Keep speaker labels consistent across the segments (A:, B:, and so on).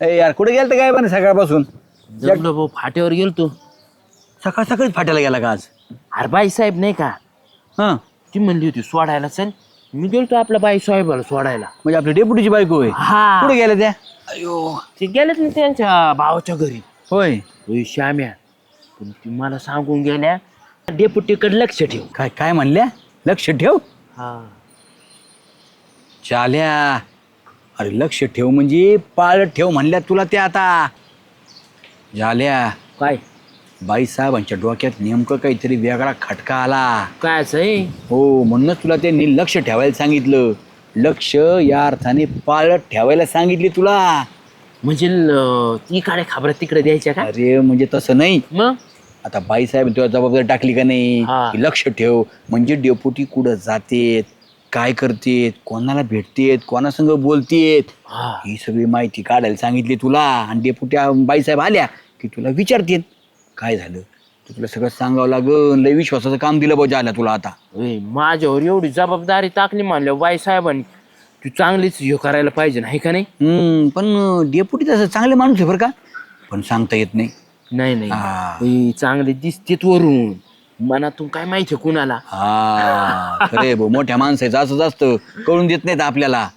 A: ए यार कुठे गेलत काय पण सकाळपासून?
B: जमलो भाऊ फाट्यावर गेलतो
A: सकाळ सकाळीच फाट्याला गेला का आज?
B: अरे बाई साहेब नाही का?
A: हा.
B: ती म्हणली होती सोडायला चल. मी गेलतो आपल्या बाई साहेबाला सोडायला.
A: म्हणजे आपली डेप्युटीची बायको होय
B: हा.
A: कुठे गेल्या त्या? अयो.
B: ते गेलेत ना त्यांच्या भावाच्या घरी.
A: होय.
B: होय श्याम्या. पण ती मला सांगून गेल्या डेपुटीकडे लक्ष ठेव.
A: काय काय म्हणल्या? लक्ष ठेव.
B: हा.
A: चाल्या. अरे लक्ष ठेव म्हणजे पाळत ठेव म्हणल्या तुला त्या आता. झाल्या.
B: काय?
A: बाई साहेबांच्या डोक्यात नेमकं काहीतरी वेगळा खटका आला.
B: काय आहे?
A: हो म्हणूनच तुला त्यांनी लक्ष ठेवायला सांगितलं. लक्ष या अर्थाने पाळत ठेवायला सांगितली तुला.
B: म्हणजे ल- ती काळे खबर तिकडे द्यायच्या का?
A: अरे म्हणजे तसं नाही.
B: मग?
A: आता बाईसाहेब तुला जबाबदारी टाकली का नाही?
B: हा.
A: की लक्ष ठेव. म्हणजे डेपुटी कुठं जातेत? काय करतेत? कोणाला भेटतेत? कोणासंग बोलतेत?
B: हा.
A: सगळी माहिती काढायला सांगितली तुला. आणि डेपुटी बाईसाहेब आल्या की तुला विचारतील काय झालं? तर तुला सगळं सांगावं लागल लय विश्वासाचं काम दिलं पाहिजे आल्या तुला आता.
B: माझ्यावर एवढी जबाबदारी टाकली म्हणल्या बाई साहेबांनी तू चांगलीच हे करायला पाहिजे नाही का नाही?
A: हम्म, पण डेपुटी तसं चांगले माणूस आहे बरं का? पण सांगता येत नाही.
B: नाही नाही.
A: हा.
B: चांगले दिसतेत वरून. मनातून काय माहिती कुणाला?
A: हा खरे भाऊ. मोठ्या माणसाचं असंच असतं. कळून देत नाहीत आपल्याला.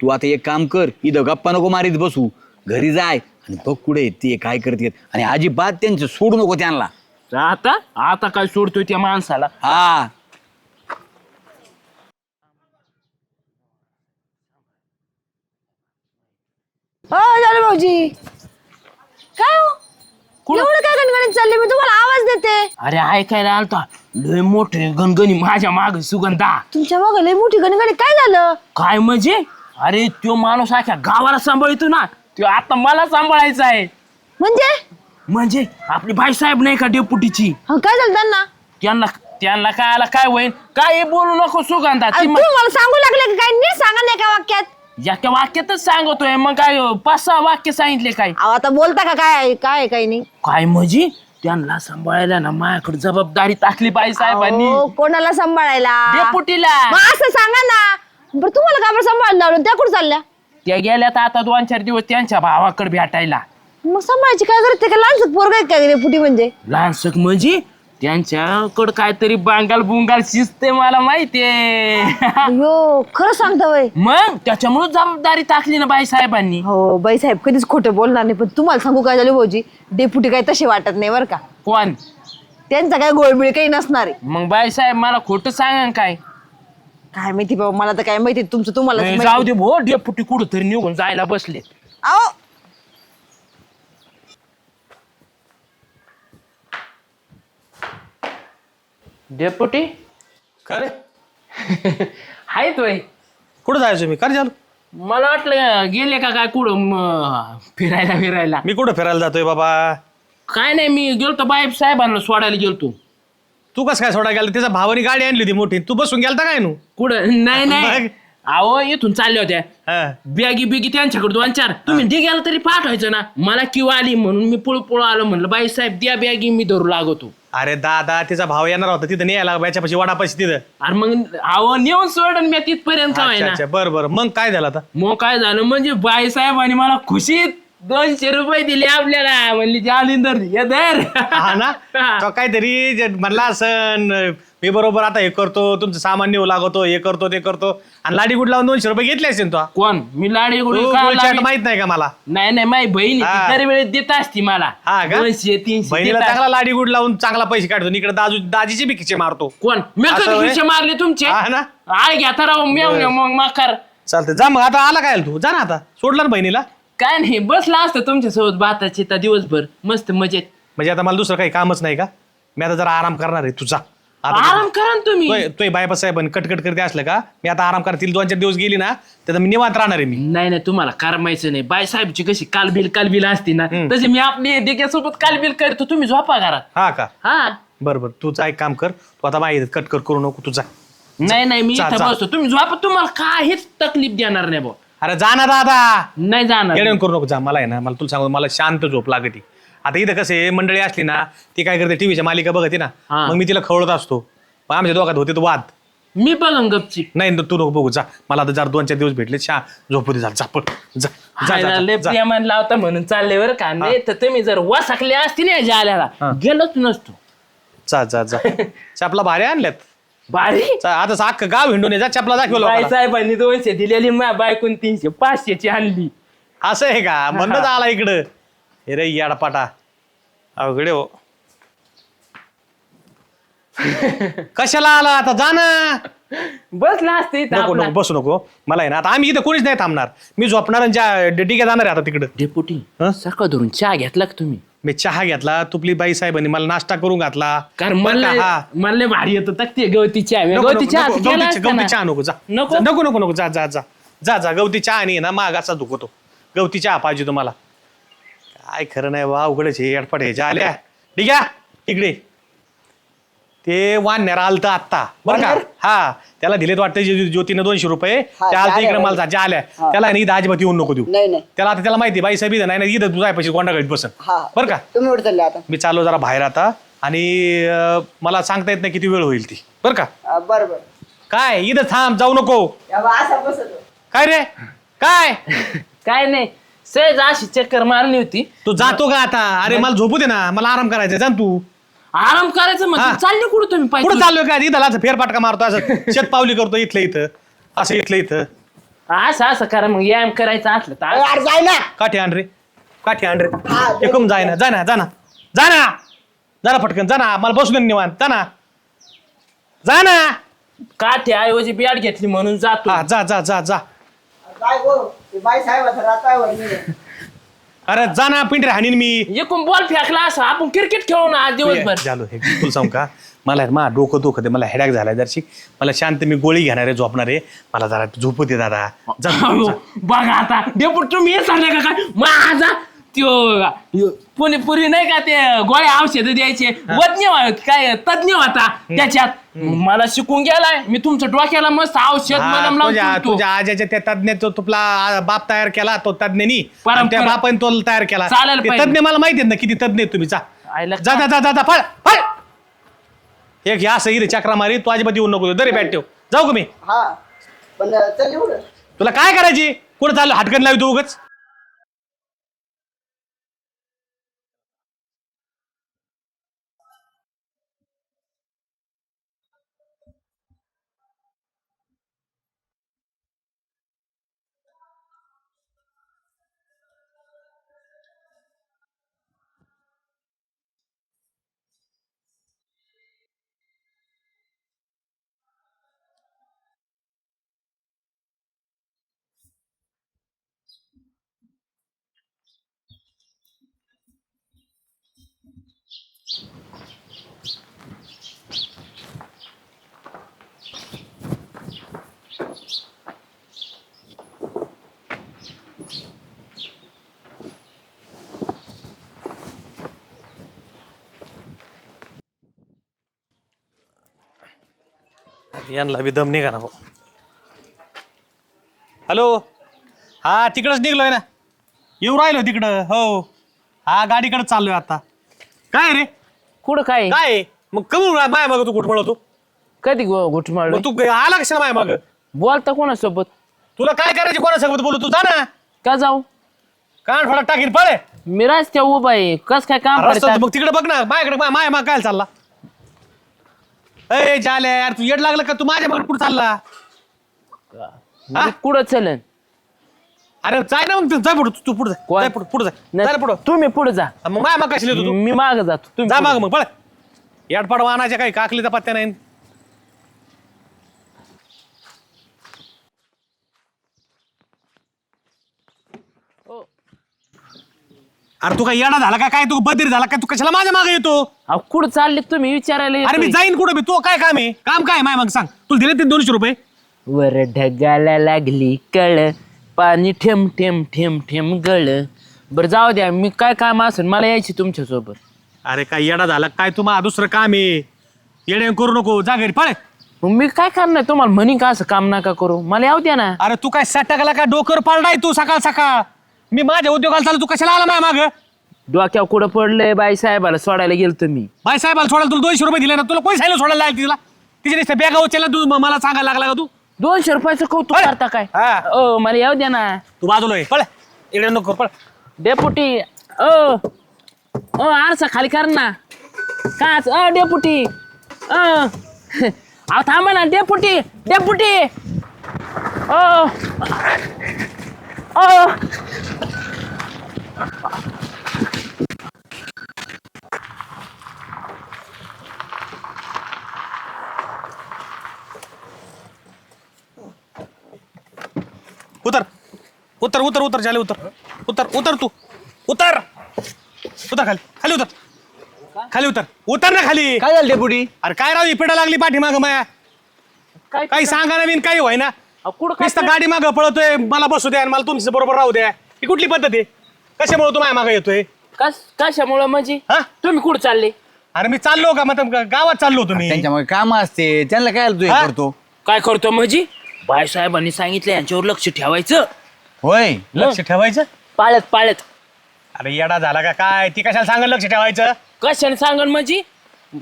A: तू आता एक काम कर इथं गप्पा नको मारीत बसू. घरी जाय आणि बघ कुठे ते काय करतेत आणि अजिबात त्यांचं सोडू नको त्यांना.
B: आता? आता काय सोडतोय त्या माणसाला?
A: हा.
C: हो झालं भाऊजी. काय हो? एवढं काय गणगणित चालले मी तुम्हाला आवाज देते.
B: अरे ऐकायला आलता. लय मोठे गणगणी माझ्या माग सुगंधा.
C: तुमच्या मागं लय मोठी गणगणित काय झालं?
B: काय म्हणजे? अरे तो माणूस अख्या गावाला सांभाळतो ना. तो आता मला सांभाळायचा आहे.
C: म्हणजे?
B: म्हणजे? आपली बाई साहेब नाही का डेपुटीची?
C: हा, काय झालं त्यांना?
B: त्यांना त्यांना काय आला काय होईल काय बोलू नको सुगंधा.
C: अरे
B: ती
C: तुम्ही मला सांगू लागले की? काय नीट सांगा नाही का वाक्यात?
B: एका वाक्यातच सांगतोय मग काय पाच सहा वाक्य सांगितले काय?
C: अहो आता बोलता का काय? काय काय नाही.
B: काय म्हणजे? त्यांना सांभाळायला ना माझ्याकडे जबाबदारी टाकली बाई साहेबांनी.
C: अहो, कोणाला सांभाळायला?
B: डेपुटीला.
C: मग असं सांगा ना. बरं तुम्हाला का बरं सांभाळायला लावलं त्या कुठं चालल्या?
B: त्या गेल्यात आता दोन चार दिवस त्यांच्या भावाकडे भेटायला.
C: मग सांभाळायची काय करते का लहानच पोरग काय पुटी म्हणजे?
B: लहानसक म्हणजे? त्यांच्याकडं काहीतरी बांगाल बुंगाल शिजते मला माहितीये.
C: अयो खरं सांगता वय
B: मग त्याच्यामुळे जबाबदारी टाकली ना बाई साहेबांनी.
C: हो बाई साहेब कधीच खोटं बोलणार नाही पण तुम्हाला सांगू काय झालं भाऊजी? डेपुटी काय तसे वाटत नाही बरं का.
B: कोण?
C: त्यांचा काय गोळबिळ काही नसणार आहे.
B: मग बाई साहेब मला खोटं सांगा काय?
C: काय माहिती बाबा मला तर काय माहिती तुमचं तुम्हाला
B: नाही, जाऊ दे भो डेपुटी कुठं तरी निघून जायला बसले
C: अहो
B: डेपुटी?
D: का रे?
B: हाय तोय
D: कुठं जायचो मी? काय झालं?
B: मला वाटलं गेले का काय कुठं म, फिरायला फिरायला?
D: मी कुठं फिरायला जातोय बाबा?
B: काय नाही मी गेलतो बाई साहेबांना सोडायला गेलतो.
D: तू कसं काय सोडा गेला? त्याच्या भावानी गाडी आणली होती मोठी. तू बसून गेलता काय नू?
B: कुठं? नाही नाही? अहो इथून चालल्या होत्या.
D: हा.
B: बॅगी बिगी त्यांच्याकडे दोन चार. तुम्ही दिघ्याला तरी पाठवायचं ना. मला किंवा आली म्हणून मी पुळ पुळ आलो म्हणलं बाई साहेब द्या बॅगी मी धरू लागतो.
D: अरे दादा तिचा भाव येणार होता. तिथं न्यायला याच्यापाशी वडापाशी तिथं.
B: अरे मग अहो नेऊन सोडून मी तिथपर्यंत
D: अच्छा अच्छा बरं बरं. मग काय झालं आता?
B: मग काय झालं? म्हणजे बाई साहेबांनी मला खुशीत दोनशे रुपये दिले आपल्याला. म्हणली जालिंदर ये धर.
D: हा ना? तो काहीतरी जे म्हणला असन मी बरोबर आता हे करतो तुमचं सामान नेऊ लागतो हे करतो ते करतो. आणि लाडी गुड लावून दोनशे रुपये घेतले असेल तो.
B: कोण? मी लाडी गुडी
D: तू
B: लावी?
D: माहीत नाही का मला?
B: नाही नाही माझी बहीण
D: हा.
B: दर वेळेस देत असती मला.
D: हा का?
B: दोनशे तीनशे
D: बहिणीला
B: देत असती.
D: चांगला लाडी गुड लावून चांगला पैसे काढतो इकडे दाजू दाजीचे बी खिचे मारतो.
B: कोण? मी
D: असं होय?
B: मारले तुमचे?
D: हा ना?
B: आळ घ्या राव मेव मग माकार.
D: चालतंय जा मग आता आला काय तू? जा ना आता. सोडला ना बहिणीला?
B: काय नाही बसला असतं तुमच्यासोबत भाताची तर दिवसभर. मस्त मजेत.
D: म्हणजे आता मला दुसरं काही कामच नाही का? मी आता जरा आराम करणार आहे तुझा आता
B: आराम करा ना तुम्ही.
D: तोय तोय बायपा साहेबांनी कटकट करते असलं का? मी आता आराम करतील दोन चार दिवस गेली ना तर मी निवांत राहणार आहे मी.
B: नाही नाही तुम्हाला करमायचं नाही. बाय साहेबची कशी कालबिल कालबिल असती ना तशी मी आपली सोबत कालबिल करतो तुम्ही झोपा घरात.
D: हा का?
B: हा.
D: बरं बरं तूच एक काम कर तू आता माहिती कटकट करू नको तुझा
B: नाही नाही मी
D: जा,
B: इथं
D: जा.
B: बसतो. तुम्ही झोपा तुम्हाला काहीच तकलीफ देणार नाही भाऊ
D: अरे जा ना दादा.
B: नाही जाणार.
D: करू नको जा. मला आहे ना मला तुला सांगू मला शांत झोप लागते. आता इथं कसे मंडळी असली ना ती काय करते टीव्हीच्या मालिका बघते ना
B: हा.
D: मग मी तिला खवळत असतो. मग आमच्या दोघात होते तो वाद.
B: मी बघन गपची
D: नाही तू नको बघू जा. मला आता जर दोन चार दिवस भेटले छा. झोपू दे जा जा पळ. जा जा, जा,
B: लय
D: जा, जा.
B: प्रेमान लावता म्हणून चालले बरं का. नाही तर तुम्ही जर वसाकले असते ना जाल्याला गेलोच नसतो.
D: जा जा जा. चपला भारी आणल्यात.
B: भारी?
D: चा- आता सा अख्खं गाव हिंडून ये, जा चपला दाखव
B: बाई
D: लोकांना.
B: साहेबांनी दोनशे दिलेली माझ्या बायकून तीनशे पाचशेची आणली.
D: असं आहे का? म्हणत आला इकडं. हे रे याडपाटा अवघडे हो. कशाला आला आता? जा ना.
B: बसला असते इथं
D: नको
B: आपला.
D: नको बसू नको. मला आहे ना आता आम्ही इथं कोणीच नाही थांबणार. मी झोपणार आणि ज्या डिग्या जाणार आहे आता तिकडं.
B: डेपुटी
D: हं?
B: सकाळ धरून चहा घेतला का तुम्ही?
D: मी चहा घेतला तुपली बाई साहेबांनी मला नाश्ता करून घातला.
B: कारण
D: बरं
B: मला
D: का? हा.
B: मला लय भारी येतं. ते गवती चहा. मी
D: नको,
B: गवती
D: नको,
B: चहा
D: नको,
B: केला
D: गवती
B: असता ना.
D: गवती चहा नको जा.
B: नको?
D: जा, नको नको नको जा जा जा. जा जा गवती चहा आणि ना मागाचा दुखतो. गवती चहा पाहिजे तुम्हाला. काय खरं नाही वा उघडच हे अडपट ह्याच्या आल्या. ठीक आहे इकडे. ते वानण्याला आलतं आत्ता. बरं का? हा. त्याला दिलेत वाटतं ज्यो- ज्योतीनं दोनशे रुपये. त्या आलतं इकडे मला
C: बाई.
D: जा आल्या. त्याला नाही अजिबात येऊन नको देऊ.
C: नाही नाही.
D: त्याला आता त्याला माहिती बाई साहेब इथं नाही नाही इथं तुझा पैसे गोंडा गळीत बसन.
C: हा.
D: बरं का?
C: तुम्ही चालले आता?
D: मी चाललो जरा बाहेर आता. आणि अं, मला सांगता येत नाही किती वेळ होईल ती. बरं का?
C: अं, बरं बरं.
D: काय? इथं थांब जाऊ नको.
C: या बा, असा बसतो.
D: काय रे? काय?
B: काय नाही. सहज अशी चक्कर मारली होती.
D: तू जातो का आता? अरे मला झोपू दे ना. मला आराम करायचा जा ना तू.
B: आराम करायचं
D: हा.
B: म्हणजे चालले कुठं तुम्ही
D: कुठं
B: पाहिजे
D: चाललोय काय इथं लाच फेरपाटका मारतो असं शेतपावली करतो इथलं इथं. असं इथलं इथं.
B: असं असं करा मग. व्यायाम करायचं असलं तर असं.
C: यार जाय ना.
D: काठी आण रे. काठी आण रे.
C: हा,
D: एकूण जाय ना. जा ना जा ना. जा ना. जा ना पटकन. जा ना. मला बसू दे ना निवांत. जा ना. जा ना.
B: काठी ऐवजी बॅट घेतली म्हणून जातो
D: हा जा जा जा जा.
C: गो ते बाई
D: अरे जा ना पिंटरे हाणीन मी.
B: एकूण बॉल फेकला असं आपण क्रिकेट खेळू ना आज दिवसभर.
D: झालो हे तुला सांगू का? मला मा डोकं दुखत आहे, मला हेडॅक झालाय जरशी. मला शांत मी गोळी घेणार आहे झोपणार आहे. मला जरा झोपू दे दादा. जा.
B: बघा आता डेपुट तुम्ही हे सांगले का काय? माझा त्यो पुरी पुरी नाही का ते गोळ्या औषध द्यायचे? वज्ञ वा- काय तज्ञ होता त्याच्यात. मला शिकून गेलाय. मी तुमच्या डोक्याला मस्त औषध
D: हा,
B: मलम लावून
D: तुझ्या. तुझ्या आजाच्या त्या तज्ञ तुला आ, बाप तयार केला तो तज्ञनी.
B: परंपरा.
D: आणि त्या बापाने तो तयार केला.
B: चालेल
D: ते
B: पाहिजे.
D: तज्ञ मला माहिती आहेत ना किती तज्ञ आहेत तुम्ही. जा.
B: आयला
D: जा जा जा जा जा, फळ फळ एक ह्या सही चक्रा मारी तू अजिबात येऊ नको दरे बॅट ठेव. जाऊ का मी?
C: हा पण चल एवढं.
D: तुला काय करायची? कुठं चाललं? हटकन लावी तू उगच? यांना बी दम निघा ना हो. हॅलो? हा तिकडंच निघलोय ना. येऊ राहिलो तिकडं. हो. हा गाडीकडे चाललोय आता. काय रे?
B: कुठं काय?
D: काय? मग कमी माय माग तू कुठं तू
B: कधी घुट मारलो
D: मग तू आला कशा माय माग?
B: बोलता कोणासोबत?
D: तुला काय करायची कोणासोबत बोलू? तू जा ना.
B: का जाऊ?
D: कान थोडा टाकीन पळे.
B: मी रस्त्या उभा आहे. कस काय काम
D: रस्ता
B: करतात?
D: मग तिकडे बघ ना. माझ्याकडे माय माय माग काय चालला? ए झाले यार तू येड लागलं का? तू माझ्या माग कुठं चालला?
B: मी कुठं चलन.
D: अरे जाय ना मग तू, जा पुढं. तू पुढे
B: कोण?
D: पुढं पुढे जाय जाय पुढं.
B: तुम्ही पुढे जा.
D: मग माय माग कशी तू?
B: मी माग जातो. तुम्ही
D: जा माग मग पळ. याडपाड वाहनाच्या काही काकलीचा पत्त्या नाही अरे तू काय येडा झाला का? काय तू बदिर झाला काय तू कशाला माझ्या मागे येतो?
B: अहो कुठं चालले तुम्ही? विचारायला
D: अरे मी. जाईन कुठं मी तू काय काम आहे? काम काय माय मग सांग. तुला दिले ते दोनशे रुपये?
B: वर ढगाला लागली कळ. पाणी ठेम ठेम ठेम ठेम गळ. बर जाऊ द्या. मी काय काम असेल मला यायची तुमच्यासोबत
D: अरे काय येडा झाला? काय तू माझं दुसरं काम आहे? येडे करू नको. जा घरी पळ.
B: मग मी काय करणार? तुम्हाला म्हणी का असं काम नका करू? मला येऊ द्या ना.
D: अरे तू काय सटकला का? डोकर पालडाय तू सकाळ सकाळ. मी माझ्या उद्योगाला चालू तू कशाला आला माझ्या माग?
B: डोक्यावर कुठं पडलंय बाई साहेबाला सोडायला गेलो तुम्ही
D: बाई साहेबाला सोडायला तुला दोनशे रुपये दिले ना तुला कोणी सांगितलं सोडायला लागलं तिला? तिच्या नुसत्या बॅगा उचलला तू म- मला सांगायला लागला का तू?
B: दोनशे रुपयाचं कौतुक. करता काय?
D: हा.
B: ओ मला येऊ द्या ना.
D: तू बाजूला ये. पळ! इकडे नको पळ!
B: डेपुटी ओ ओ आरसा खाली कर ना. काच अ डेपुटी अ अहो थांबा ना डेपुटी डेपुटी. ओ ओ
D: उतर उतर उतर उतर झाले उतर. उतर उतर तू. उतर. उतर खाली. खाली उतर. खाली उतर. उतर ना खाली.
A: काय झालं डेपुटी?
D: अरे काय राव इपिडा लागली पाठीमाग माया.
B: काय
D: काही सांगा नवीन काही होय ना
B: अहो, कुठं काय
D: नुसतं गाडी मागं पळतोय मला बसू द्या आणि मला तुमच्या बरोबर राहू द्या. ही कुठली पद्धत आहे? कशामुळे तू माझ्या मागं येतोय?
B: कस कशामुळं म्हणजे?
D: हा?
B: तुम्ही कुठं चालले?
D: अरे मी चाललो का? मतलब गावात चाललो होतो मी.
A: त्यांच्या मग काम असते. त्यांना काय तू हे
D: हा?
A: करतो?
B: काय करतो म्हणजे? बायसाहेबांनी सांगितलं यांच्यावर लक्ष ठेवायचं.
A: होय
D: लक्ष ठेवायचं?
B: पाळत पाळत.
D: अरे येडा झाला का काय? ती कशाला सांगा लक्ष ठेवायचं?
B: कशाने सांगन म्हणजे?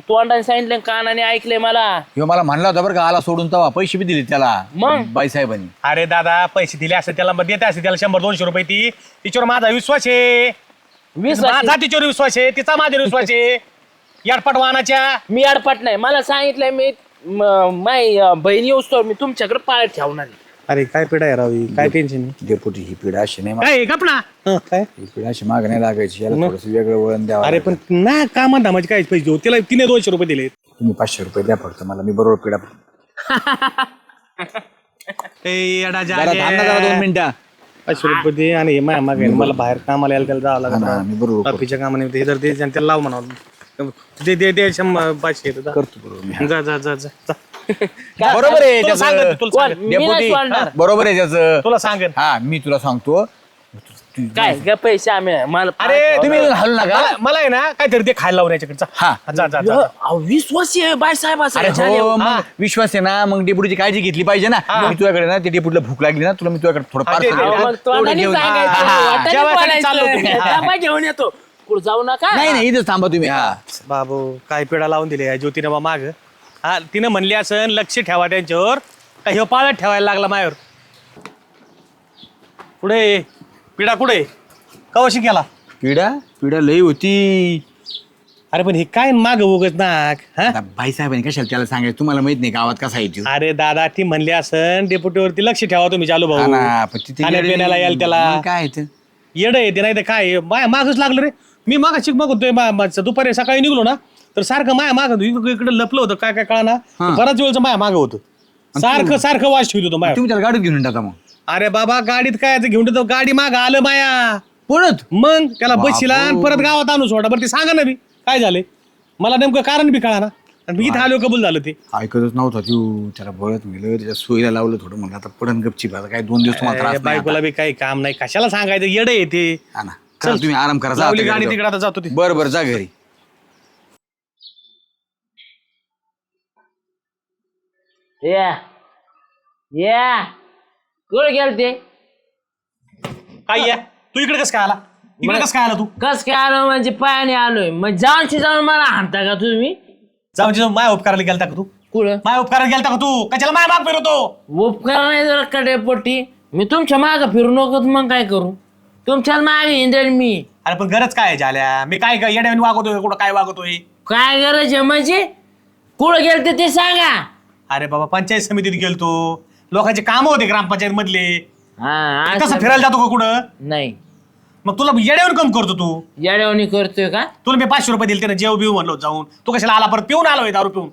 B: तोंडाने सांगितलं कानाने ऐकलंय मला.
A: ह्यो मला म्हणला होता बरं का आला सोडून तवा. पैसे बी दिले त्याला
B: मग?
A: बाईसाहेबांनी
D: अरे दादा पैसे दिले असते त्याला देते असते त्याला शंभर दोनशे रुपये ती. तिच्यावर माझा विश्वास आहे.
B: वीस
D: माझा तिच्यावर विश्वास आहे तिचा माझ्यावर विश्वास आहे. याडपट वाहनाच्या
B: मी अडपट नाही. मला सांगितलंय मी म- माई अं, बहिणी येऊस्तो मी तुमच्याकडे पाळत ठेवणार आहे.
D: अरे काय पिढा आहे रावी काय टेन्शन
A: डेपुटी ही पिढा अशी नाही
D: काय गपना काय?
A: ही पिढा अशी माग नाही लागायची याला थोडस वेगळं वळण द्यावं
D: अरे. पण ना कामात धामाचे काय पैसे देऊ. तिला तिने दोनशे रुपये दिले
A: तुम्ही पाचशे रुपये द्या फक्त मला मी बरोबर पिढा
D: येडा
A: जरा थांब ना जरा दोन मिनिटं.
D: पाचशे रुपये दे आणि हे माया मागे. मला बाहेर कामाला यायला त्याला जावं
A: हा ना, मी बरोबर
D: लागत ऑफिसच्या कामाने जर दे आणि त्याला लाव म्हणावं. दे दे दे शंभर पाचशे जा.
A: करतो बरोबर मी.
D: जा जा जा जा जा.
A: बरोबर आहे
D: तुला
A: त्याचं.
D: सांगेन, तुला
B: कोण?
D: सांगेन.
B: मी नाही
A: डेपुटी
B: सोडणार.
A: हा, बरोबर आहे त्याचं
D: तुला सांगेन
A: हा मी तुला सांगतो तू-
B: काय ग पैसे आम्ही मला
D: अरे
A: तुम्ही हलू नका
D: मला- मला आहे ना काहीतरी ते खायला लावून याच्याकडचा
A: हा.
D: जा जा जा जा.
B: अहो, वीस वर्ष आहे बायसाहेब
A: अरे हो मग विश्वास आहे ना मग डेपुटीची काळजी घेतली पाहिजे ना मी तुझ्याकडे ना ते डेपुटीला भूक लागली ना तुला मी तुझ्याकडे थोडं
D: हा, ते- ते-.
B: मग तोंडाने
A: घेऊन-
B: सांगायचं,
A: हा, हा, हा.
B: वाटाणे
D: जेवायसाठी चाललो
B: बोलायचं.
D: तुम्ही. हा.
B: डबा घेऊन येतो कुठं जाऊ नका
A: नाही नाही इथंच थांबा तुम्ही हा
D: बाबू काय पिढा लावून दिले ज्योतिराबा माग हा तिनं म्हणली असं लक्ष ठेवा त्यांच्यावर. का ह्यो पाळत ठेवायला लागला मायावर? पुढे पिढा कुठे कवाशी केला
A: पिढा? पिढा लई होती.
D: अरे पण हे काय माग उगत नाक हा?
A: आता बाईसाहेबांनी कशाला त्याला सांगायचं? तुम्हाला माहीत नाही गावात कसा येतो
D: अरे दादा ती म्हणली असन डेप्युटीवरती लक्ष ठेवा तुम्ही चालू भाऊ.
A: ना, पण तिथे
D: खाण्यापिण्याला याल त्याला.
A: काय आहे ते?
D: येड येते नाही तर काय मागच लागलं रे. मी माग शिक बघतोय मा- मा- दुपारी सकाळी निघलो ना तर सारखं माया माग इकडे लपलं होतं. काय काय कळा
A: हा.
D: बराच वेळचं माया माग होतं. सारखं सारखं वास ठेवत होतो माया.
A: तुम्ही त्याला गाडीत घेऊन टाका मग.
D: अरे बाबा गाडीत काय घेऊन येतो गाडी माग आलं माया.
A: पळत
D: मग त्याला. बसशीला आणि परत गावात आणून सोडा. बरं ते सांगा ना बी. काय झाले मला नेमकं कारण बी कळा ना आणि मी इथं आलो कबूल झालं ते.
A: ऐकतच नव्हता तू. त्याला बळत गेलं त्याच्या सोयीला लावलं थोडं. म्हणलं आता पडन गपची आता काय दोन दिवस तुम्हाला त्रास
D: अरे,
A: नाही
D: बायकोला बी काही काम नाही. कशाला सांगायचं? येडे येते
A: आता. हा ना. चला तुम्ही आराम करा. जा
D: लावली
A: आता
D: गाडी
A: घरी
D: तिकडे आता जातो ती.
A: बरं बरं जा घरी.
B: या. या. कुठं गेल ते?
D: काय या? तू इकडे कसं काय आला? इकडे कसं काय आला तू?
B: कस काय आलो? म्हणजे पायाने आलोय. मग जाऊनशी जाऊन मला हाणता का तुम्ही?
D: जाऊन तिथं माय उपकाराला गेलता का तू?
B: कुठं?
D: माय उपकाराला गेलता का तू? कशाला माय माग फिरवतो?
B: उपकार नाही जर कडे पोटी मी तुमच्या माग फिरू नको तर मग काय करू? तुमच्याच मागे हिंडेल मी.
D: अरे पण गरज काय आहे झाल्या मी काय काय येड्याने वागवतोय कुठं काय वागवतोय
B: काय गरज आहे? म्हणजे कुठं गेलते ते सांगा.
D: अरे बाबा पंचायत समितीत गेलतो. लोकांचे काम होते ग्रामपंचायत मधले
B: हा
D: कसं
B: असं-
D: फिरायला जातो का कुठं?
B: नाही.
D: मग तुला येड्यावर कम करतो तू.
B: येड्यावणी करतोय का?
D: तुला मी पाचशे रुपये दिले त्यानं जेव बिव म्हणलो जाऊन. तू कशाला आला परत पिऊन आलोय दारू पिऊन?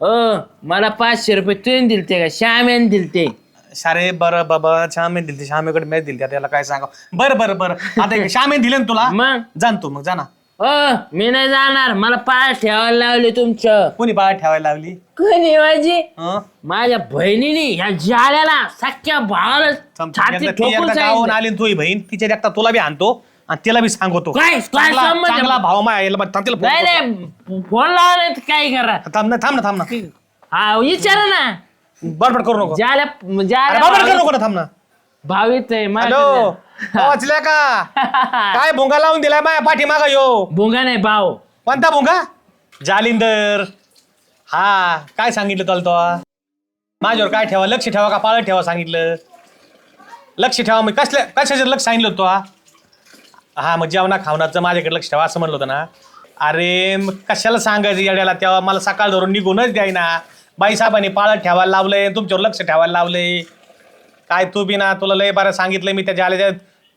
B: अ मला पाचशे रुपये तुम्ही दिलते का? श्याम्याने दिलते.
D: सारे बरं बाबा श्यामे दिलते. श्यामेकडे मॅच दिली त्याला काय सांगा बरं बरं बरं. आता श्यामे दिले ना तुला?
B: मग?
D: जाणतो मग जाना
B: अ मी नाही जाणार. मला पाय ठेवायला लावले तुमचं.
D: कोणी बाहेर ठेवायला लावली?
B: कोणी माझी?
D: हं?
B: माझ्या बहिणीने ह्या जाल्याला सख्या भावाला
D: थांब,
B: छाती
D: एकदा ती
B: ठोकून
D: एकदा गावाहून
B: सांगितलं.
D: आली ना तुझी बहीण तिच्या देखता तुला बी आणतो आणि तिला बी सांगतो.
B: काय- काय
D: चांगला
B: संबंध?
D: चांगला भाव माय याला बघ, थांब तिला
B: नाही
D: फोन
B: नाही फोन लावा नाही तर काय करा.
D: थांब ना थांब ना थांब ना.
B: हा विचारा ना.
D: बडबड करू नको.
B: जाल्या
D: अरे बडबड करू नको ना थांब ना.
B: भावीत आहे
D: हॅलो.
B: माझ्याकडे.
D: वाचल्या का? काय भोंगा लावून दिलाय माया पाठीमागा यो?
B: भोंगा नाही भाव
D: कोणता भोंगा? जालिंदर. हा काय सांगितलं तुला तो? माझ्यावर काय ठेवा? लक्ष ठेवा का? पाळत ठेवा सांगितलं. लक्ष ठेवा मग कसल्या कशाचं लक्ष सांगितलं होतं तो हा? मग जेवणा खावणाचं माझ्याकडे लक्ष ठेवा असं म्हणलं होतं ना. अरे मग कशाला सांगायचं येड्याला? तेव्हा मला सकाळ धरून निघूनच द्यायना. बाई साहेबांनी पाळत ठेवायला लावलंय तुमच्यावर लक्ष ठेवायला लावलंय. काय तू बी ना तुला लय बरं सांगितलं मी त्याच्या आल्या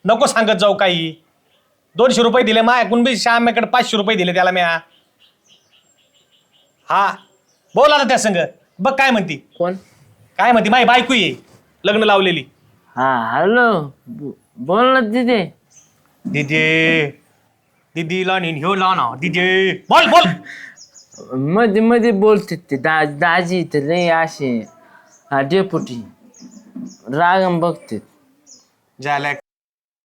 D: नको सांगत जाऊ काही. दोनशे रुपये दिले माझ्याकडून बी श्याम्याकडे पाचशे रुपये दिले त्याला म्या. हा बोल आता त्या संग. बघ काय म्हणती.
B: कोण?
D: काय म्हणती माही बायको ये लग्न लावलेली.
B: हा हॅलो बोल ना तिथे
D: दिदी दिदीला नेन ह्यो ना दिदी. बोल बोल.
B: मध्ये मध्ये बोलते ते दा दाजी ते लय असे हा डेपुटी. रागम बघते.
D: झाल्या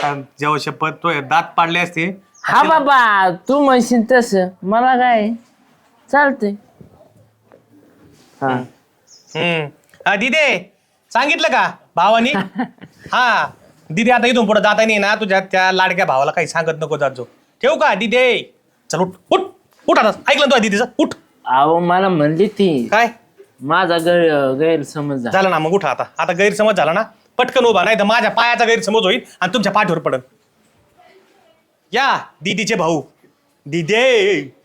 D: जेव्हा शपथ तो दात पाडले असते.
B: हा बाबा तू म्हणशील तस. मला काय? चालतंय. हा.
D: हम्म. दिदे सांगितलं का भावानी? हा. दिदी आता इथून पुढे जाता नाही ना तुझ्या त्या लाडक्या भावाला काही सांगत नको जात जो ठेवू का दिदे? चल उठ उठ उठ आता. ऐकलं ना तुझ्या दिदीचं? उठ.
B: अहो मला म्हणली ती.
D: काय?
B: माझा गैर गैरसमज झाला.
D: झालं ना मग उठा आता. आता गैरसमज झाला ना पटकन उभा नाही तर माझ्या पायाचा गैरसमज होईल आणि तुमच्या पाठीवर पडल या दीदीचे भाऊ. दिदे!